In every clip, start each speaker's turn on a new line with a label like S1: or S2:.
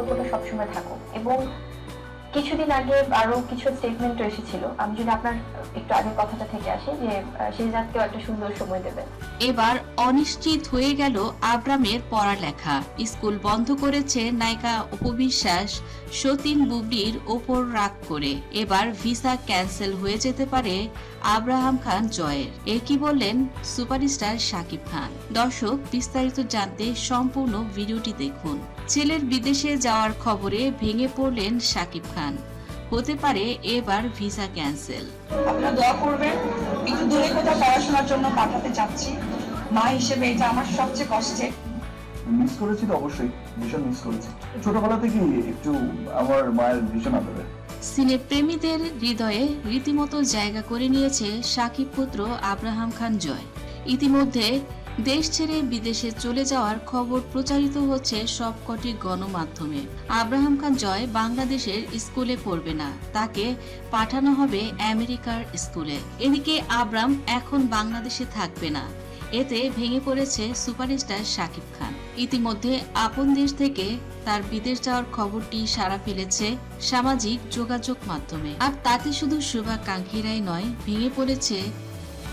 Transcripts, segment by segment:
S1: সম্পর্কটা সবসময় থাকুক। এবং কিছুদিন আগে আরও কিছু স্টেটমেন্ট এসেছিল। আমি যদি আপনার একটু আগের কথাটা থেকে আসি যে শেহজাদকেও একটা সুন্দর সময় দেবে
S2: এবার অনিশ্চিত হয়ে গেল আব্রামের পড়ালেখা। স্কুল বন্ধ করেছে নায়িকা উপবিশ্বাস সতীন বুবলির ওপর রাগ করে। এবার ভিসা ক্যান্সেল হয়ে যেতে পারে আব্রাহাম খান জয়ের। এ কি বললেন সুপারস্টার শাকিব খান? দর্শক, বিস্তারিত জানতে সম্পূর্ণ ভিডিওটি দেখুন। ছেলের বিদেশে যাওয়ার খবরে ভেঙে পড়লেন শাকিব খান। হতে পারে এবার ভিসা ক্যান্সেল।
S3: আপনারা দোয়া করবেন একটু দূরে কোথাও পড়াশোনার জন্য পাঠাতে চাচ্ছি। মা হিসেবে এটা আমার সবচেয়ে কষ্টের
S4: মিস করেছি তো অবশ্যই ভীষণ মিস করেছি। ছোটবেলা থেকেই একটু আমার মায়ের ভীষণ আদরের
S2: সিনে প্রেমীদের হৃদয়ে রীতিমতো জায়গা করে নিয়েছে সাকিব পুত্র আব্রাহাম খান জয়। ইতিমধ্যে দেশ ছেড়ে বিদেশে চলে যাওয়ার খবর প্রচারিত হচ্ছে সবকটি গণমাধ্যমে। আব্রাহাম খান জয় বাংলাদেশের স্কুলে পড়বে না, তাকে পাঠানো হবে আমেরিকার স্কুলে। এদিকে আব্রাম এখন বাংলাদেশে থাকবে না, এতে ভেঙে পড়েছে সুপারস্টার শাকিব খান। ইতিমধ্যে আপন দেশ থেকে তার বিদেশ যাওয়ার খবরটি সারা ফেলেছে সামাজিক যোগাযোগ মাধ্যমে। আর তাতে শুধু শুভাকাঙ্ক্ষীরাই নয়, ভেঙে পড়েছে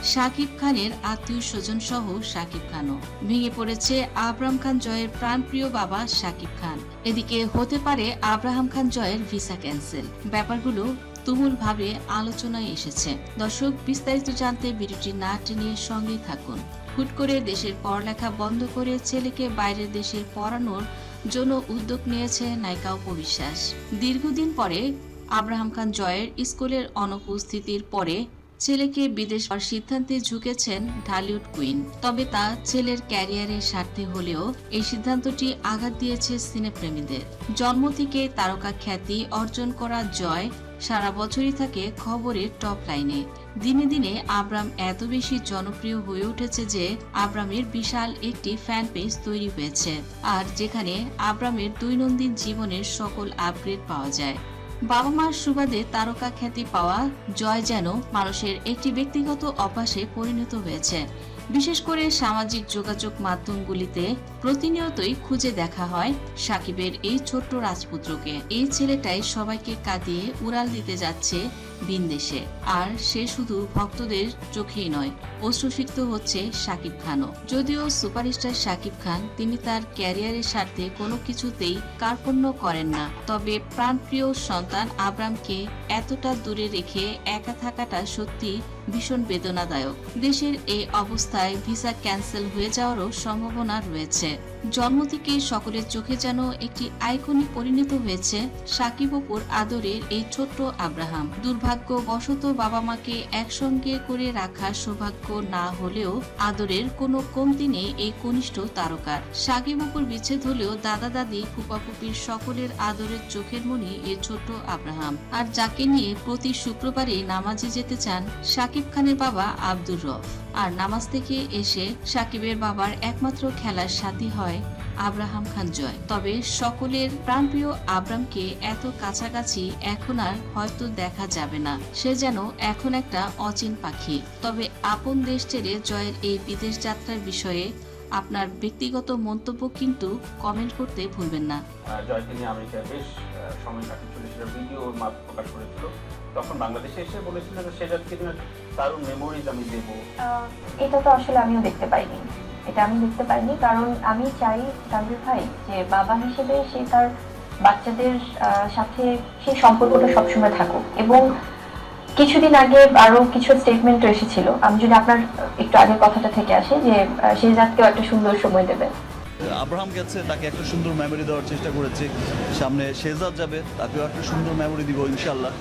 S2: শাকিব খানের আত্মীয় স্বজন সহ শাকিব খানও। ভেঙে পড়েছে আবরাম খান জয়ের প্রাণপ্রিয় বাবা শাকিব খান। এদিকে হতে পারে আব্রাহাম খান জয়ের ভিসা ক্যান্সেল। ব্যাপারগুলো তুমুল ভাবে আলোচনায় এসেছে। দর্শক, বিস্তারিত জানতে ভিডিওটি না টেনে সঙ্গেই থাকুন। হুট করে দেশের পড়ালেখা বন্ধ করে ছেলেকে বাইরের দেশে পড়ানোর জন্য উদ্যোগ নিয়েছে নায়িকা উপবিশ্বাস দীর্ঘদিন পরে আব্রাহাম খান জয়ের স্কুলের অনুপস্থিতির পরে ছেলেকে বিদেশ পাঠানোর সিদ্ধান্তে ঝুঁকেছেন ঢালিউড কুইন। তবে তা ছেলের ক্যারিয়ারের স্বার্থে হলেও এই সিদ্ধান্তটি আঘাত দিয়েছে সিনেপ্রেমীদের। জন্ম থেকে তারকা খ্যাতি অর্জন করা জয় সারা বছরই থাকে খবরের টপ লাইনে। দিনে দিনে আব্রাম এত বেশি জনপ্রিয় হয়ে উঠেছে যে আব্রামের বিশাল একটি ফ্যান পেজ তৈরি হয়েছে, আর যেখানে আব্রামের দৈনন্দিন জীবনের সকল আপগ্রেড পাওয়া যায়। বাবা মার সুবাদে তারকা খ্যাতি পাওয়া জয় যেন মানুষের একটি ব্যক্তিগত অভ্যাসে পরিণত হয়েছে। বিশেষ করে সামাজিক যোগাযোগ মাধ্যমগুলিতে প্রতিনিয়তই খুঁজে দেখা হয় সাকিবের এই ছোট্ট রাজপুত্রকে। এই ছেলেটাই সবাইকে কাঁদিয়ে উড়াল দিতে যাচ্ছে বিনদেশে আর সে শুধু ভক্তদের চোখেই নয়, অশ্রুসিক্ত হচ্ছে শাকিব খানও। যদিও সুপারস্টার শাকিব খান, তিনি তার ক্যারিয়ারের স্বার্থে কোনো কিছুতেই কার্পণ্য করেন না। তবে প্রাণপ্রিয় সন্তান আব্রামকে এতটা দূরে রেখে একা থাকাটা সত্যি ভীষণ বেদনাদায়ক। দেশের এই অবস্থায় ভিসা ক্যান্সেল হয়ে যাওয়ারও সম্ভাবনা রয়েছে। জন্ম থেকে সকলের চোখে যেন একটি আইকনে পরিণত হয়েছে সাকিব অপুর আদরের এই ছোট্ট আব্রাহাম। দুর্ভাগ্য বশত বাবা মাকে একসঙ্গে করে রাখার সৌভাগ্য না হলেও আদরের কোনো কমতি নেই এই কনিষ্ঠ তারকার সাকিব অপুর বিচ্ছেদ হলেও দাদা দাদি ফুপাফুপির সকলের আদরের চোখের মনি এই ছোট্ট আব্রাহাম। আর যাকে নিয়ে প্রতি শুক্রবারে নামাজে যেতে চান সাকিব খানের বাবা আব্দুর রফ। আর নামাজ থেকে এসে সাকিবের বাবার একমাত্র খেলার সাথী হয় আব্রাহাম খান জয়। তবে সকলের প্রাণপ্রিয় আব্রামকে এত কাছাকাছি এখন আর হয়তো দেখা যাবে না। সে যেন এখন একটা অচিন পাখি। তবে আপন দেশ ছেড়ে জয়ের এই বিদেশ যাত্রার বিষয়ে আপনার ব্যক্তিগত মন্তব্য কিন্তু কমেন্ট করতে ভুলবেন না।
S5: আমেরিকায় বেশ সময় কাটিয়েছিল সেটা ভিডিও মাপ প্রকাশ করেছিল। তখন বাংলাদেশে এসে বলেছিল যে সেটাকে নিয়ে দারুণ মেমোরিজ আমি দেবো।
S1: এটা তো আসলে আমিও দেখতে পাইনি। এটা আমি দেখতে পাইনি, কারণ আমি চাই তানভীর ভাই যে বাবা হিসেবে সে তার বাচ্চাদের সাথে সেই সম্পর্কটা সবসময় থাকুক। এবং কিছুদিন আগে আরও কিছু স্টেটমেন্ট এসেছিল। আমি যদি আপনার একটু আগের কথাটা থেকে আসি যে শেহজাদকেও একটা সুন্দর সময় দেবে
S6: আব্রাহাম গেছে, তাকে একটা সুন্দর মেমোরি দেওয়ার চেষ্টা করেছি। সামনে শেজাদ যাবে, তাকেও একটা সুন্দর মেমোরি দিব ইনশাল্লাহ